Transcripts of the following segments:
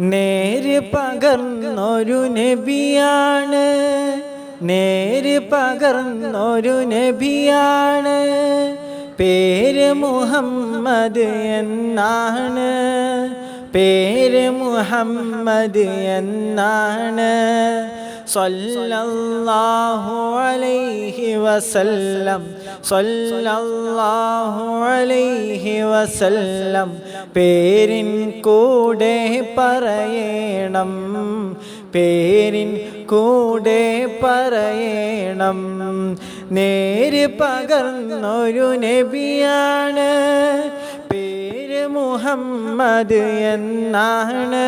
നേര് പകർന്നൊരു നബിയാണ്. നേര് പകർന്നൊരു നബിയാണ്. പേര് മുഹമ്മദ് എന്നാണ്. പേര് മുഹമ്മദ് എന്നാണ്. സല്ലല്ലാഹു അലൈഹി വസല്ലം. സല്ലല്ലാഹു അലൈഹി വസല്ലം. പേരിൻ കൂടെ പറയണം. പേരിൻ കൂടെ പറയണം. നേര് പകർന്നൊരു നബിയാണ്. മുഹമ്മദ് എന്നാണ്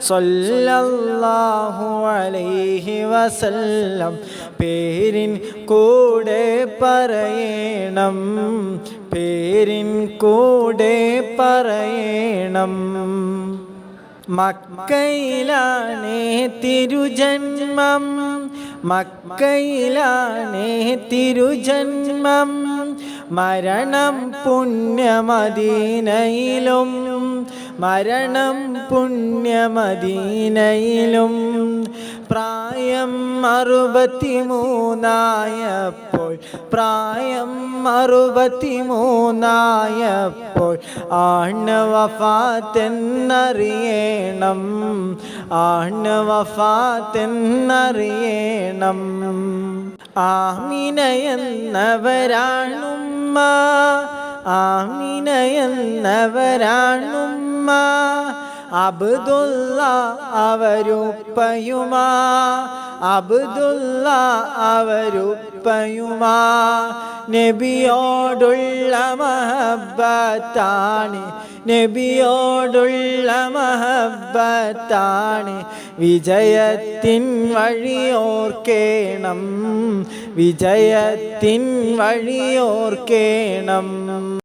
സൊല്ലാഹു അലൈഹി വസല്ലം. പേരിൻ കൂടെ പറയണം പേരിൻ കൂടെ പറയണം. മക്കയിലാണേ തിരുജന്മം മക്കയിലാണേ തിരുജന്മം. മരണം പുണ്യമദീനയിലും മരണം പുണ്യമദീനയിലും. പ്രായം അറുപത്തിമൂന്നായപ്പോൾ പ്രായം അറുപത്തിമൂന്നായപ്പോൾ ആണ് വഫാത്തെന്നറിയണം ആമിന എന്നവരാണുമ്മ ആമിന എന്നവരാണുമ്മ അബ്ദുള്ള അവരുപ്പയുമാ അബ്ദുള്ള അവരുപ്പയുമാ. നബിയോടുള്ള മഹബത്താണ് നബിയോടുള്ള മഹബത്താണ് വിജയത്തിൻ വഴിയോർക്കേണം വിജയത്തിൻ വഴിയോർക്കേണം